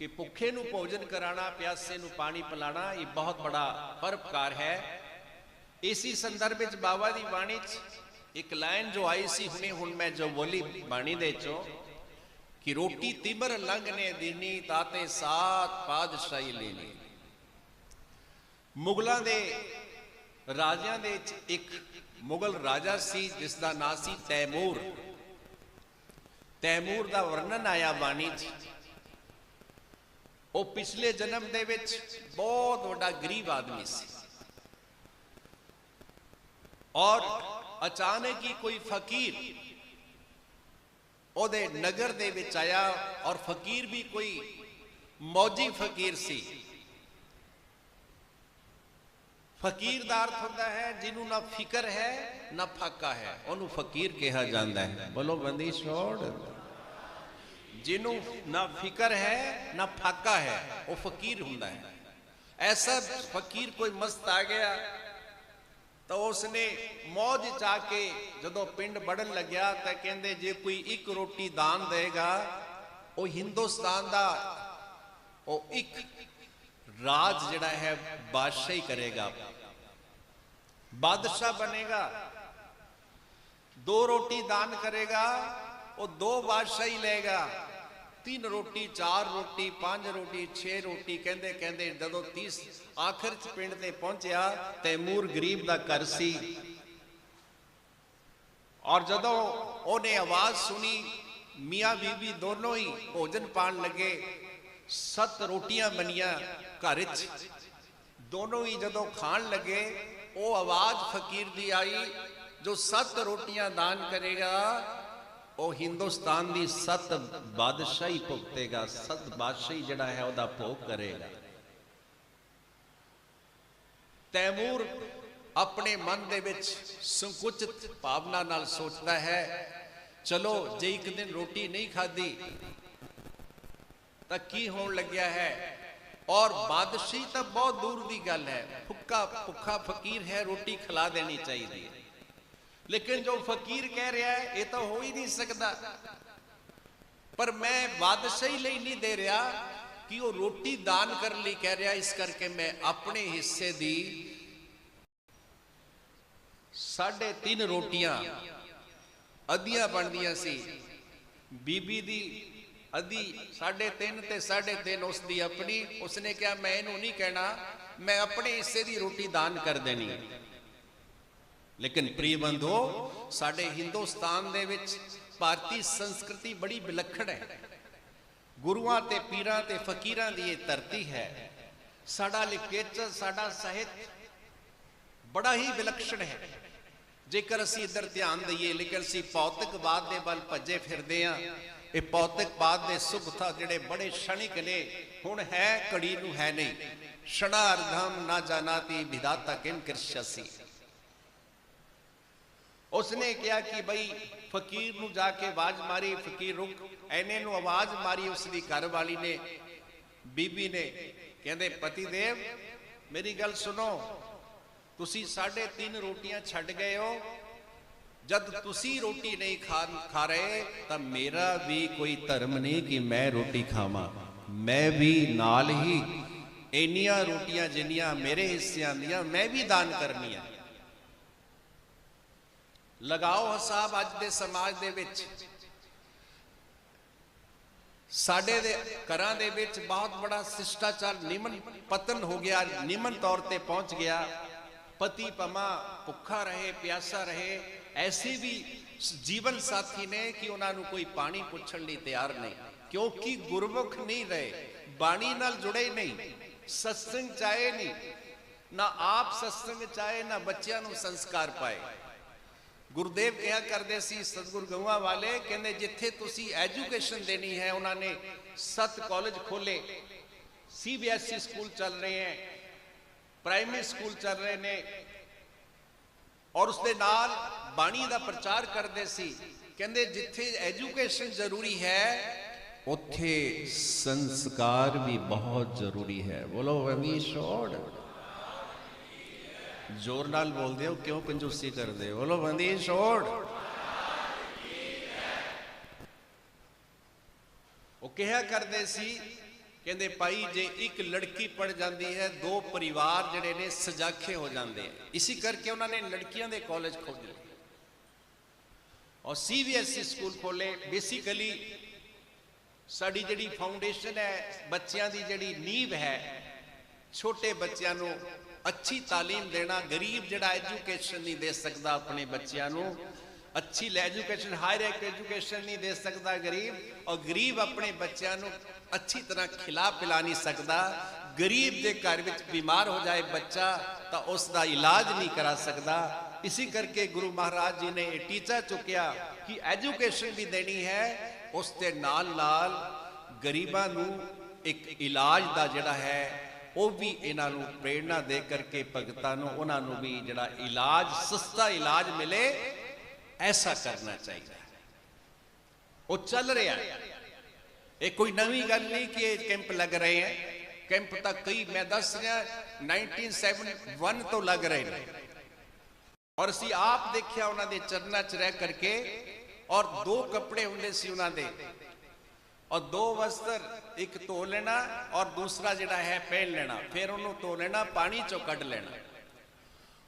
ਕਿ ਭੁੱਖੇ ਨੂੰ ਭੋਜਨ ਕਰਾਣਾ ਪਿਆਸੇ ਨੂੰ ਪਾਣੀ ਪਿਲਾਣਾ ਇਹ ਬਹੁਤ ਬੜਾ ਪਰਪਕਾਰ ਹੈ ਇਸੀ ਸੰਦਰਭ ਵਿੱਚ ਬਾਬਾ ਦੀ ਬਾਣੀ 'ਚ ਇੱਕ ਲਾਈਨ ਜੋ ਆਈ ਸੀ ਹੁਣੇ ਹੁਣ ਮੈਂ ਜੋ ਬੋਲੀ ਬਾਣੀ ਦੇ ਚੋਂ ਕਿ ਰੋਟੀ ਤਿਮਰ ਲੰਘ ਨੇ ਦੀਨੀ ਤਾਤੇ ਸਾਤ ਪਾਦਸ਼ਾਹੀ ਲੈਣੀ ਮੁਗਲਾਂ ਦੇ ਰਾਜਿਆਂ ਦੇ ਵਿੱਚ ਇੱਕ ਮੁਗਲ ਰਾਜਾ ਸੀ ਜਿਸ ਦਾ ਨਾਂ ਸੀ ਤੈਮੂਰ ਤੈਮੂਰ ਦਾ ਵਰਣਨ ਆਇਆ ਬਾਣੀ 'ਚ ਉਹ ਪਿਛਲੇ ਜਨਮ ਦੇ ਵਿੱਚ ਬਹੁਤ ਵੱਡਾ ਗਰੀਬ ਆਦਮੀ ਸੀ। ਔਰ ਅਚਾਨਕ ਹੀ ਕੋਈ ਫਕੀਰ ਉਹਦੇ ਨਗਰ ਦੇ ਵਿੱਚ ਆਇਆ ਔਰ ਫਕੀਰ ਵੀ ਕੋਈ ਮੌਜੀ ਫਕੀਰ ਸੀ। ਫਕੀਰ ਦਾ ਅਰਥ ਹੁੰਦਾ ਹੈ, ਜਿਹਨੂੰ ਨਾ ਫਿਕਰ ਹੈ, ਨਾ ਫਾਕਾ ਹੈ। ਉਹਨੂੰ ਫਕੀਰ ਕਿਹਾ ਜਾਂਦਾ ਹੈ। ਬੋਲੋ ਬੰਦੀ, ਛੋੜ ਜਿਹਨੂੰ ਨਾ ਫਿਕਰ ਹੈ, ਨਾ ਫਾਕਾ ਹੈ, ਉਹ ਫਕੀਰ ਹੁੰਦਾ ਹੈ। ਐਸਾ ਫਕੀਰ ਕੋਈ ਮਸਤ ਆ ਗਿਆ, ਤਾਂ ਉਸਨੇ ਮੌਜ ਚਾ ਕੇ ਜਦੋਂ ਪਿੰਡ ਬੜਨ ਲੱਗਿਆ, ਤਾਂ ਕਹਿੰਦੇ ਜੇ ਕੋਈ ਇੱਕ ਰੋਟੀ ਦਾਨ ਦੇਗਾ ਉਹ ਹਿੰਦੁਸਤਾਨ ਦਾ, ਉਹ ਇੱਕ ਰਾਜ ਜਿਹੜਾ ਹੈ, ਬਾਦਸ਼ਾਹੀ ਕਰੇਗਾ। ਬਾਦਸ਼ਾਹ ਬਣੇਗਾ, ਦੋ ਰੋਟੀ ਦਾਨ ਕਰੇਗਾ, ਉਹ ਦੋ ਬਾਦਸ਼ਾਹੀ ਲਏਗਾ। ਤਿੰਨ ਰੋਟੀ, ਚਾਰ ਰੋਟੀ, ਪੰਜ ਰੋਟੀ 6 ਰੋਟੀ ਕਹਿੰਦੇ ਕਹਿੰਦੇ ਜਦੋਂ 30 ਆਖਰ ਚ ਪਿੰਡ ਤੇ ਪਹੁੰਚਿਆ ਤੈਮੂਰ ਗਰੀਬ ਦਾ ਘਰ ਸੀ। ਔਰ ਜਦੋਂ ਉਹਨੇ ਆਵਾਜ਼ ਸੁਣੀ, ਮੀਆਂ ਬੀਬੀ ਦੋਨੋਂ ਹੀ ਭੋਜਨ ਪਾਣ ਲੱਗੇ, ਸੱਤ ਰੋਟੀਆਂ ਬਣੀਆਂ ਘਰ 'ਚ। ਦੋਨੋਂ ਹੀ ਜਦੋਂ ਖਾਣ ਲੱਗੇ, ਉਹ ਆਵਾਜ਼ ਫਕੀਰ ਦੀ ਆਈ, ਜੋ ਸੱਤ ਰੋਟੀਆਂ ਦਾਨ ਕਰੇਗਾ ਉਹ ਹਿੰਦੁਸਤਾਨ ਦੀ ਸੱਤ ਬਾਦਸ਼ਾਹੀ ਭੁਗਤੇਗਾ, ਸੱਤ ਬਾਦਸ਼ਾਹੀ ਜਿਹੜਾ ਹੈ ਉਹਦਾ ਭੋਗ ਕਰੇਗਾ। ਤੈਮੂਰ ਆਪਣੇ ਮਨ ਦੇ ਵਿੱਚ ਸੰਕੁਚਿਤ ਭਾਵਨਾ ਨਾਲ ਸੋਚਦਾ ਹੈ, ਚਲੋ ਜੇ ਇੱਕ ਦਿਨ ਰੋਟੀ ਨਹੀਂ ਖਾਧੀ, ਤਾਂ ਕੀ ਹੋਣ ਲੱਗਿਆ ਹੈ? ਔਰ ਬਾਦਸ਼ਾਹੀ ਤਾਂ ਬਹੁਤ ਦੂਰ ਦੀ ਗੱਲ ਹੈ ਭੁੱਖਾ ਭੁੱਖਾ ਫਕੀਰ ਹੈ, ਰੋਟੀ ਖਿਲਾ ਦੇਣੀ ਚਾਹੀਦੀ ਹੈ। ਲੇਕਿਨ ਜੋ ਫਕੀਰ ਕਹਿ ਰਿਹਾ ਹੈ, ਇਹ ਤਾਂ ਹੋ ਹੀ ਨਹੀਂ ਸਕਦਾ। ਪਰ ਮੈਂ ਬਾਦਸ਼ਾਹੀ ਲਈ ਨਹੀਂ ਦੇ ਰਿਹਾ ਕਿ ਉਹ ਰੋਟੀ ਦਾਨ ਕਰਨ ਲਈ ਕਹਿ ਰਿਹਾ, ਇਸ ਕਰਕੇ ਮੈਂ ਆਪਣੇ ਹਿੱਸੇ ਦੀ ਸਾਢੇ ਤਿੰਨ ਰੋਟੀਆਂ ਅੱਧੀਆਂ ਬਣਦੀਆਂ ਸੀ। ਬੀਬੀ ਦੀ ਅੱਧੀ ਸਾਢੇ ਤਿੰਨ ਤੇ ਸਾਢੇ ਤਿੰਨ ਉਸ ਦੀ ਆਪਣੀ, ਉਸਨੇ ਕਿਹਾ, ਮੈਂ ਇਹਨੂੰ ਨਹੀਂ ਕਹਿਣਾ, ਮੈਂ ਆਪਣੇ ਹਿੱਸੇ ਦੀ ਰੋਟੀ ਦਾਨ ਕਰ ਦੇਣੀ। ਲੇਕਿਨ ਪ੍ਰਿय ਬੰਧੋ ਸਾਡੇ ਹਿੰਦੁਸਤਾਨ ਦੇ ਵਿੱਚ ਭਾਰਤੀ ਸੰਸਕ੍ਰਿਤੀ ਬੜੀ ਵਿਲੱਖਣ ਹੈ। ਗੁਰੂਆਂ ਤੇ ਪੀਰਾਂ ਤੇ ਫਕੀਰਾਂ ਦੀ ਇਹ ਧਰਤੀ ਹੈ। ਸਾਡਾ ਲਿਟਰੇਚਰ ਸਾਡਾ ਸਾਹਿਤ ਬੜਾ ਹੀ ਵਿਲੱਖਣ ਹੈ। ਜੇਕਰ ਅਸੀਂ ਇੱਧਰ ਧਿਆਨ ਦਈਏ, ਲੇਕਿਨ ਅਸੀਂ ਭੌਤਿਕਵਾਦ ਦੇ ਵੱਲ ਭੱਜੇ ਫਿਰਦੇ ਆਂ ਇਹ ਭੌਤਿਕਵਾਦ ਦੇ ਸੁਖ ਜਿਹੜੇ ਬੜੇ ਸ਼ਣਿਕ ਨੇ, ਹੁਣ ਹੈ ਕੜੀ ਨੂੰ ਹੈ ਨਹੀਂ। ਸ਼ਣਾ ਅਰਧਮ ਨਾ ਜਾਣਾਤੀ ਵਿਦਾਤਾ ਕਿਨ ਕਿਰਸ਼ਸੀ ਉਸਨੇ ਕਿਹਾ ਕਿ ਬਈ ਫਕੀਰ ਨੂੰ ਜਾ ਕੇ ਆਵਾਜ਼ ਮਾਰੀ, ਫਕੀਰ ਰੁਕ, ਐਨੇ ਨੂੰ ਆਵਾਜ਼ ਮਾਰੀ ਉਸਦੀ ਘਰ ਵਾਲੀ ਨੇ, ਬੀਬੀ ਨੇ, ਕਹਿੰਦੇ, ਪਤੀ ਦੇਵ, ਮੇਰੀ ਗੱਲ ਸੁਣੋ, ਤੁਸੀਂ ਸਾਢੇ ਤਿੰਨ ਰੋਟੀਆਂ ਛੱਡ ਗਏ ਹੋ, ਜਦ ਤੁਸੀਂ ਰੋਟੀ ਨਹੀਂ ਖਾ ਖਾ ਰਹੇ, ਤਾਂ ਮੇਰਾ ਵੀ ਕੋਈ ਧਰਮ ਨਹੀਂ ਕਿ ਮੈਂ ਰੋਟੀ ਖਾਵਾਂ। ਮੈਂ ਵੀ ਨਾਲ ਹੀ ਇੰਨੀਆਂ ਰੋਟੀਆਂ ਜਿੰਨੀਆਂ ਮੇਰੇ ਹਿੱਸਿਆਂ ਦੀਆਂ, ਮੈਂ ਵੀ ਦਾਨ ਕਰਨੀਆਂ। ਲਗਾਓ ਹਿਸਾਬ ਅੱਜ ਦੇ ਸਮਾਜ ਦੇ ਵਿੱਚ। ਸਾਡੇ ਦੇ ਘਰਾਂ ਦੇ ਵਿੱਚ ਬਹੁਤ ਬੜਾ ਸਿਸ਼ਟਾਚਾਰ ਨਿਮਨ ਪਤਨ ਹੋ ਗਿਆ, ਨਿਮਨ ਤੌਰ ਤੇ ਪਹੁੰਚ ਗਿਆ। ਪਤੀ ਪਮਾ ਭੁੱਖਾ ਰਹੇ, ਪਿਆਸਾ ਰਹੇ, ਐਸੀ ਵੀ ਜੀਵਨ ਸਾਥੀ ਨੇ ਕਿ ਉਹਨਾਂ ਨੂੰ ਕੋਈ ਪਾਣੀ ਪੁੱਛਣ ਲਈ ਤਿਆਰ ਨਹੀਂ। ਕਿਉਂਕਿ ਗੁਰਮੁਖ ਨਹੀਂ ਰਹੇ, ਬਾਣੀ ਨਾਲ ਜੁੜੇ ਨਹੀਂ, ਸਤਸੰਗ ਚਾਹੇ ਨਹੀਂ, ਨਾ ਆਪ ਸਤਸੰਗ ਚਾਹੇ, ਨਾ ਬੱਚਿਆਂ ਨੂੰ ਸੰਸਕਾਰ ਪਾਏ। ਗੁਰਦੇਵ ਕਿਹਾ ਕਰਦੇ ਸੀ, ਸਤਗੁਰ ਗਊਆਂ ਵਾਲੇ, ਕਹਿੰਦੇ ਜਿੱਥੇ ਤੁਸੀਂ ਐਜੂਕੇਸ਼ਨ ਦੇਣੀ ਹੈ, ਉਹਨਾਂ ਨੇ ਸੱਤ ਕਾਲਜ ਖੋਲੇ ਸੀਬੀਐਸਈ ਸਕੂਲ ਚੱਲ ਰਹੇ ਹੈ ਪ੍ਰਾਇਮਰੀ ਸਕੂਲ ਚੱਲ ਰਹੇ ਨੇ। ਔਰ ਉਸ ਦੇ ਨਾਲ ਬਾਣੀ ਦਾ ਪ੍ਰਚਾਰ ਕਰਦੇ ਸੀ। ਕਹਿੰਦੇ ਜਿੱਥੇ ਐਜੂਕੇਸ਼ਨ ਜ਼ਰੂਰੀ ਹੈ, ਉੱਥੇ ਸੰਸਕਾਰ ਵੀ ਬਹੁਤ ਜ਼ਰੂਰੀ ਹੈ। ਬੋਲੋ ਵਮੀਸ਼ੋੜ ਜ਼ੋਰ ਨਾਲ ਬੋਲਦੇ ਹੋ, ਕਿਉਂ ਕੰਜੂਸੀ ਕਰਦੇ ਹੋ? ਬੋਲੋ, ਬੰਦੀ, ਛੋੜ। ਉਹ ਕਿਹਾ ਕਰਦੇ ਸੀ, ਕਹਿੰਦੇ ਭਾਈ, ਜੇ ਇੱਕ ਲੜਕੀ ਪੜ ਜਾਂਦੀ ਹੈ, ਦੋ ਪਰਿਵਾਰ ਜਿਹੜੇ ਨੇ ਸਜਾਖੇ ਹੋ ਜਾਂਦੇ ਆ। ਇਸੇ ਕਰਕੇ ਉਹਨਾਂ ਨੇ ਲੜਕੀਆਂ ਦੇ ਕਾਲਜ ਖੋਲ੍ਹੇ ਔਰ ਸੀਬੀਐਸਈ ਸਕੂਲ ਖੋਲੇ ਬੇਸਿਕਲੀ ਸਾਡੀ ਜਿਹੜੀ ਫਾਊਂਡੇਸ਼ਨ ਹੈ, ਬੱਚਿਆਂ ਦੀ ਜਿਹੜੀ ਨੀਂਹ ਹੈ, ਛੋਟੇ ਬੱਚਿਆਂ ਨੂੰ ਅੱਛੀ ਤਾਲੀਮ ਦੇਣਾ ਗਰੀਬ ਜਿਹੜਾ ਐਜੂਕੇਸ਼ਨ ਨਹੀਂ ਦੇ ਸਕਦਾ ਆਪਣੇ ਬੱਚਿਆਂ ਨੂੰ। ਅੱਛੀ ਐਜੂਕੇਸ਼ਨ, ਹਾਇਰ ਐਜੂਕੇਸ਼ਨ ਨਹੀਂ ਦੇ ਸਕਦਾ ਗਰੀਬ। ਔਰ ਗਰੀਬ ਆਪਣੇ ਬੱਚਿਆਂ ਨੂੰ ਅੱਛੀ ਤਰ੍ਹਾਂ ਖਿਲਾ ਪਿਲਾ ਨਹੀਂ ਸਕਦਾ। ਗਰੀਬ ਦੇ ਘਰ ਵਿੱਚ ਬਿਮਾਰ ਹੋ ਜਾਏ ਬੱਚਾ, ਤਾਂ ਉਸ ਦਾ ਇਲਾਜ ਨਹੀਂ ਕਰਾ ਸਕਦਾ। ਇਸੇ ਕਰਕੇ ਗੁਰੂ ਮਹਾਰਾਜ ਜੀ ਨੇ ਇਹ ਟੀਚਾ ਚੁੱਕਿਆ ਕਿ ਐਜੂਕੇਸ਼ਨ ਵੀ ਦੇਣੀ ਹੈ, ਉਸ ਦੇ ਨਾਲ ਨਾਲ ਗਰੀਬਾਂ ਨੂੰ ਇੱਕ ਇਲਾਜ ਦਾ ਜਿਹੜਾ ਹੈ ਉਹ ਵੀ ਇਹਨਾਂ ਨੂੰ ਪ੍ਰੇਰਣਾ ਦੇ ਕਰਕੇ ਭਗਤਾਂ ਨੂੰ, ਉਹਨਾਂ ਨੂੰ ਵੀ ਜਿਹੜਾ ਇਲਾਜ, ਸਸਤਾ ਇਲਾਜ ਮਿਲੇ, ਐਸਾ ਕਰਨਾ ਚਾਹੀਦਾ। ਉਹ ਚੱਲ ਰਿਹਾ ਹੈ। ਇਹ ਕੋਈ ਨਵੀਂ ਗੱਲ ਨਹੀਂ ਕਿ ਇਹ ਕੈਂਪ ਲੱਗ ਰਹੇ ਹੈ। ਕੈਂਪ ਤਾਂ ਕਈ, ਮੈਂ ਦੱਸ ਰਿਹਾ 1971 ਤੋਂ ਲੱਗ ਰਹੇ ਨੇ। ਔਰ ਅਸੀਂ ਆਪ ਦੇਖਿਆ ਉਹਨਾਂ ਦੇ ਚਰਨਾਂ 'ਚ ਰਹਿ ਕਰਕੇ, ਔਰ ਦੋ ਕੱਪੜੇ ਹੁੰਦੇ ਸੀ ਉਹਨਾਂ ਦੇ। ਔਰ ਦੋ ਵਸਤਰ, ਇੱਕ ਧੋ ਲੈਣਾ ਔਰ ਦੂਸਰਾ ਜਿਹੜਾ ਹੈ ਪਹਿਨ ਲੈਣਾ। ਫਿਰ ਉਹਨੂੰ ਧੋ ਲੈਣਾ, ਪਾਣੀ ਚੋਂ ਕੱਢ ਲੈਣਾ।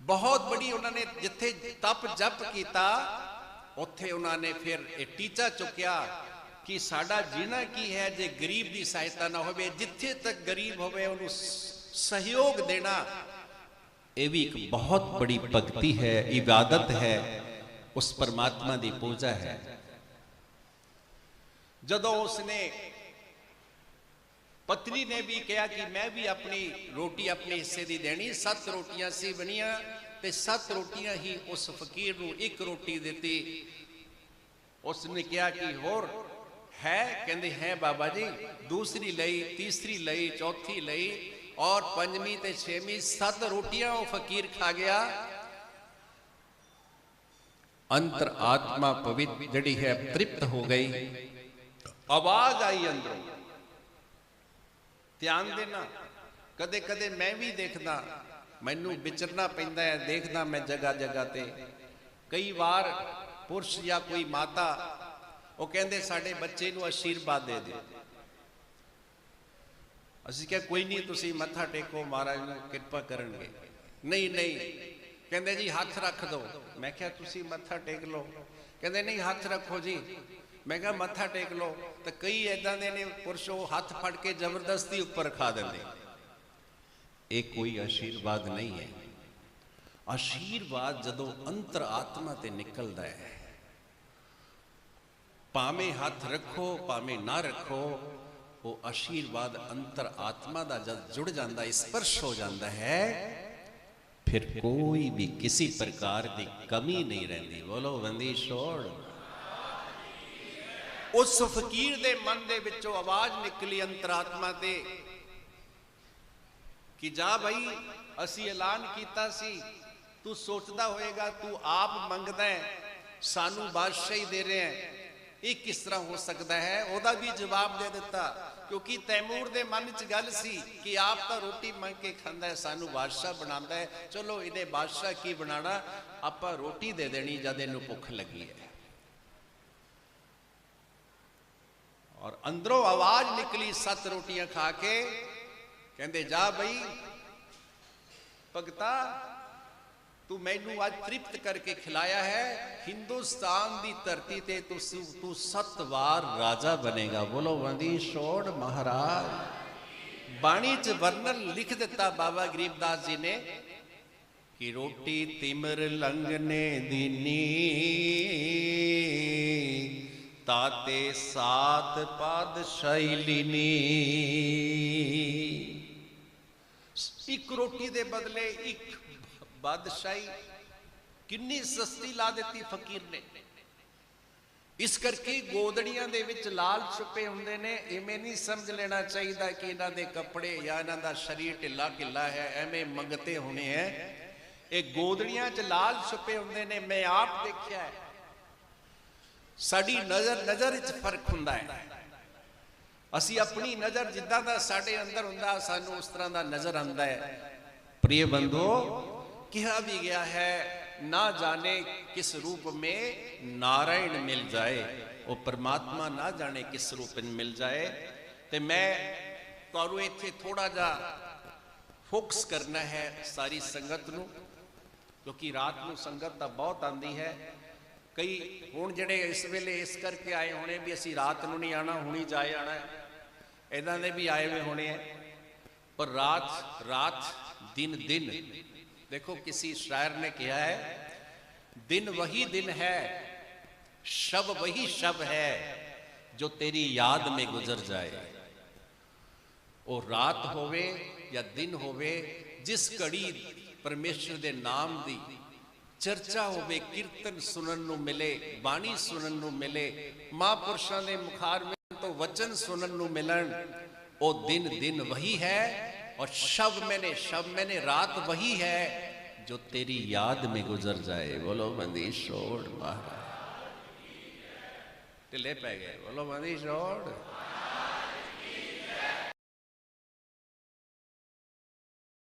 ਬਹੁਤ ਬੜੀ ਉਹਨਾਂ ਨੇ ਜਿੱਥੇ ਤਪ ਜਪ ਕੀਤਾ, ਉੱਥੇ ਉਹਨਾਂ ਨੇ ਫਿਰ ਇਹ ਟੀਚਾ ਚੁੱਕਿਆ ਕਿ ਸਾਡਾ ਜੀਣਾ ਕੀ ਹੈ ਜੇ ਗਰੀਬ ਦੀ ਸਹਾਇਤਾ ਨਾ ਹੋਵੇ, ਜਿੱਥੇ ਤੱਕ ਗਰੀਬ ਹੋਵੇ ਉਹਨੂੰ ਸਹਿਯੋਗ ਦੇਣਾ। ਇਹ ਵੀ ਇੱਕ ਬਹੁਤ ਬੜੀ ਭਗਤੀ ਹੈ, ਇਬਾਦਤ ਹੈ, ਉਸ ਪਰਮਾਤਮਾ ਦੀ ਪੂਜਾ ਹੈ। ਜਦੋਂ ਉਸਨੇ ਪਤਨੀ ਨੇ ਵੀ ਕਿਹਾ ਕਿ ਮੈਂ ਵੀ ਆਪਣੀ ਰੋਟੀ ਆਪਣੇ ਹਿੱਸੇ ਦੀ ਦੇਣੀ, ਸੱਤ ਰੋਟੀਆਂ ਸੀ ਬਣੀਆਂ ਤੇ ਸੱਤ ਰੋਟੀਆਂ ਹੀ ਉਸ ਫਕੀਰ ਨੂੰ ਇੱਕ ਰੋਟੀ ਦਿੱਤੀ। ਉਸਨੇ ਕਿਹਾ ਕਿ ਹੋਰ ਹੈ? ਕਹਿੰਦੇ, ਹੈ ਬਾਬਾ ਜੀ, ਦੂਸਰੀ ਲਈ, ਤੀਸਰੀ ਲਈ, ਚੌਥੀ ਲਈ ਔਰ ਪੰਜਵੀਂ ਤੇ ਛੇਵੀਂ ਸੱਤ ਰੋਟੀਆਂ ਉਹ ਫਕੀਰ ਖਾ ਗਿਆ। ਅੰਤਰ ਆਤਮਾ ਪਵਿੱਤ ਜਿਹੜੀ ਹੈ ਤ੍ਰਿਪਤ ਹੋ ਗਈ। ਆਵਾਜ਼ ਆਈ ਅੰਦਰੋਂ। ਧਿਆਨ ਦੇਣਾ। ਕਦੇ ਕਦੇ ਮੈਂ ਵੀ ਦੇਖਦਾ, ਮੈਨੂੰ ਵਿਚਰਨਾ ਪੈਂਦਾ ਹੈ, ਦੇਖਦਾ ਮੈਂ ਜਗ੍ਹਾ ਜਗ੍ਹਾ ਤੇ। ਕਈ ਵਾਰ ਪੁਰਸ਼ ਜਾਂ ਕੋਈ ਮਾਤਾ, ਉਹ ਕਹਿੰਦੇ ਸਾਡੇ ਬੱਚੇ ਨੂੰ ਆਸ਼ੀਰਵਾਦ ਦੇ ਦਿਓ ਅਸੀਂ ਕਿਹਾ, ਕੋਈ ਨਹੀਂ, ਤੁਸੀਂ ਮੱਥਾ ਟੇਕੋ, ਮਹਾਰਾਜ ਨੂੰ ਕਿਰਪਾ ਕਰਨਗੇ। ਨਹੀਂ ਨਹੀਂ। ਕਹਿੰਦੇ, ਜੀ, ਹੱਥ ਰੱਖ ਦਿਓ ਮੈਂ ਕਿਹਾ, ਤੁਸੀਂ ਮੱਥਾ ਟੇਕ ਲਓ। ਕਹਿੰਦੇ, ਨਹੀਂ, ਹੱਥ ਰੱਖੋ ਜੀ। ਮੈਂ ਕਿਹਾ ਮੱਥਾ ਟੇਕ ਲਓ, ਤਾਂ ਕਈ ਐਦਾਂ ਦੇ ਨੇ ਪੁਰਸ਼ ਉਹ ਹੱਥ ਫੜ ਕੇ ਜ਼ਬਰਦਸਤੀ ਉੱਪਰ ਖਾ ਦਿੰਦੇ। ਇਹ ਕੋਈ ਆਸ਼ੀਰਵਾਦ ਨਹੀਂ ਹੈ। ਆਸ਼ੀਰਵਾਦ ਜਦੋਂ ਅੰਤਰ ਆਤਮਾ ਤੇ ਨਿਕਲਦਾ ਹੈ, ਭਾਵੇਂ ਹੱਥ ਰੱਖੋ, ਭਾਵੇਂ ਨਾ ਰੱਖੋ, ਉਹ ਆਸ਼ੀਰਵਾਦ ਅੰਤਰ ਆਤਮਾ ਦਾ ਜਦ ਜੁੜ ਜਾਂਦਾ, ਸਪਰਸ਼ ਹੋ ਜਾਂਦਾ ਹੈ, ਫਿਰ ਕੋਈ ਵੀ ਕਿਸੇ ਪ੍ਰਕਾਰ ਦੀ ਕਮੀ ਨਹੀਂ ਰਹਿੰਦੀ। ਬੋਲੋ, ਬੰਦੀ ਛੋੜ। ਉਸ ਫਕੀਰ ਦੇ ਮਨ ਦੇ ਵਿੱਚੋਂ ਆਵਾਜ਼ ਨਿਕਲੀ ਅੰਤਰਾਤਮਾ ਤੇ ਕਿ ਜਾ ਭਾਈ ਅਸੀਂ ਐਲਾਨ ਕੀਤਾ ਸੀ, ਤੂੰ ਸੋਚਦਾ ਹੋਏਗਾ, ਤੂੰ ਆਪ ਮੰਗਦਾ ਹੈ, ਸਾਨੂੰ ਬਾਦਸ਼ਾਹੀ ਦੇ ਰਿਹਾ ਹੈ। ਇਹ ਕਿਸ ਤਰ੍ਹਾਂ ਹੋ ਸਕਦਾ ਹੈ? ਉਹਦਾ ਵੀ ਜਵਾਬ ਦੇ ਦਿੱਤਾ, ਕਿਉਂਕਿ ਤੈਮੂਰ ਦੇ ਮਨ 'ਚ ਗੱਲ ਸੀ ਕਿ ਆਪ ਤਾਂ ਰੋਟੀ ਮੰਗ ਕੇ ਖਾਂਦਾ ਹੈ, ਸਾਨੂੰ ਬਾਦਸ਼ਾਹ ਬਣਾਉਂਦਾ ਹੈ। ਚਲੋ, ਇਹਨੇ ਬਾਦਸ਼ਾਹ ਕੀ ਬਣਾਣਾ ਆਪਾਂ ਰੋਟੀ ਦੇ ਦੇਣੀ ਜਦ ਇਹਨੂੰ ਭੁੱਖ ਲੱਗੀ ਹੈ। ਔਰ ਅੰਦਰੋਂ ਆਵਾਜ਼ ਨਿਕਲੀ, ਸੱਤ ਰੋਟੀਆਂ ਖਾ ਕੇ। ਕਹਿੰਦੇ, ਜਾ ਬਈ, ਭਗਤਾ, ਤੂੰ ਮੈਨੂੰ ਅੱਜ ਤ੍ਰਿਪਤ ਕਰਕੇ ਖਿਲਾਇਆ ਹੈ। ਹਿੰਦੁਸਤਾਨ ਦੀ ਧਰਤੀ ਤੇ ਤੂੰ ਤੂੰ ਸੱਤ ਵਾਰ ਰਾਜਾ ਬਣੇਗਾ। ਬੋਲੋ, ਵੰਦੀ ਛੋੜ ਮਹਾਰਾਜ। ਬਾਣੀ ਚ ਵਰਣਨ ਲਿਖ ਦਿੱਤਾ ਬਾਬਾ ਗਰੀਬਦਾਸ ਜੀ ਨੇ ਕਿ ਰੋਟੀ ਤਿਮਰ ਲੰਗਨੇ ਦੀਨੀ ਤਾਤੇ ਸਾਤ ਪਾਦਸ਼ਾਹੀ ਲੀਨੀ ਇੱਕ ਰੋਟੀ ਦੇ ਬਦਲੇ ਇੱਕ ਬਾਦਸ਼ਾਹੀ ਕਿੰਨੀ ਸਸਤੀ ਲਾ ਦਿੱਤੀ ਫਕੀਰ ਨੇ। ਇਸ ਕਰਕੇ ਗੋਦੜੀਆਂ ਦੇ ਵਿੱਚ ਲਾਲ ਛੁਪੇ ਹੁੰਦੇ ਨੇ, ਐਵੇਂ ਨਹੀਂ ਸਮਝ ਲੈਣਾ ਚਾਹੀਦਾ ਕਿ ਇਹਨਾਂ ਦੇ ਕੱਪੜੇ ਜਾਂ ਇਹਨਾਂ ਦਾ ਸਰੀਰ ਢਿੱਲਾ ਢਿੱਲਾ ਹੈ, ਐਵੇਂ ਮੰਗਤੇ ਹੋਣੇ ਹੈ। ਇਹ ਗੋਦੜੀਆਂ 'ਚ ਲਾਲ ਛੁਪੇ ਹੁੰਦੇ ਨੇ, ਮੈਂ ਆਪ ਦੇਖਿਆ ਹੈ। ਸਾਡੀ ਨਜ਼ਰ ਨਜ਼ਰ ਵਿੱਚ ਫਰਕ ਹੁੰਦਾ ਹੈ ਅਸੀਂ ਆਪਣੀ ਨਜ਼ਰ ਜਿੱਦਾਂ ਦਾ ਸਾਡੇ ਅੰਦਰ ਹੁੰਦਾ ਸਾਨੂੰ ਉਸ ਤਰ੍ਹਾਂ ਦਾ ਨਜ਼ਰ ਆਉਂਦਾ ਹੈ प्रिय बंधु किया भी गया है ना जाने किस रूप में नारायण मिल जाए वो परमात्मा ना जाने किस रूप में मिल जाए ਤੇ ਮੈਂ ਤੁਹਾਨੂੰ ਇੱਥੇ ਥੋੜਾ ਜਿਹਾ ਫੋਕਸ ਕਰਨਾ ਹੈ ਸਾਰੀ ਸੰਗਤ ਨੂੰ ਕਿਉਂਕਿ ਰਾਤ ਨੂੰ ਸੰਗਤ ਤਾਂ ਬਹੁਤ ਆਂਦੀ ਹੈ ਕਈ ਹੁਣ ਜਿਹੜੇ ਇਸ ਵੇਲੇ ਇਸ ਕਰਕੇ ਆਏ ਹੋਣੇ ਵੀ ਅਸੀਂ ਰਾਤ ਨੂੰ ਨਹੀਂ ਆਣਾ ਹੁਣੀ ਜਾਏ ਆਣਾ ਇਦਾਂ ਦੇ ਵੀ ਆਏ ਹੋਏ ਹੋਣੇ ਹੈ ਪਰ ਰਾਤ ਰਾਤ ਦਿਨ ਦਿਨ ਦੇਖੋ ਕਿਸੇ ਸ਼ਾਇਰ ਨੇ ਕਿਹਾ ਹੈ दिन वही दिन है शब वही शब है जो तेरी याद में गुजर जाए ਉਹ ਰਾਤ ਹੋਵੇ ਜਾਂ ਦਿਨ ਹੋਵੇ ਜਿਸ ਘੜੀ ਪਰਮੇਸ਼ਰ ਦੇ ਨਾਮ ਦੀ ਚਰਚਾ ਹੋਵੇ ਕੀਰਤਨ ਸੁਣਨ ਨੂੰ ਮਿਲੇ ਬਾਣੀ ਸੁਣਨ ਨੂੰ ਮਿਲੇ ਮਹਾਂਪੁਰਸ਼ਾਂ ਦੇ ਮੁਖਾਰ ਵਿੱਚ ਤੋਂ ਵਚਨ ਸੁਣਨ ਨੂੰ ਮਿਲਣ ਉਹ ਦਿਨ ਦਿਨ ਵਹੀ ਹੈ और शब मैंने शब मैंने रात वही है जो तेरी याद में गुजर जाए बोलो मंदी छोड़ महाराज ਢਿੱਲੇ ਪੈ ਗਏ ਬੋਲੋ ਮੰਦੀ ਛੋੜ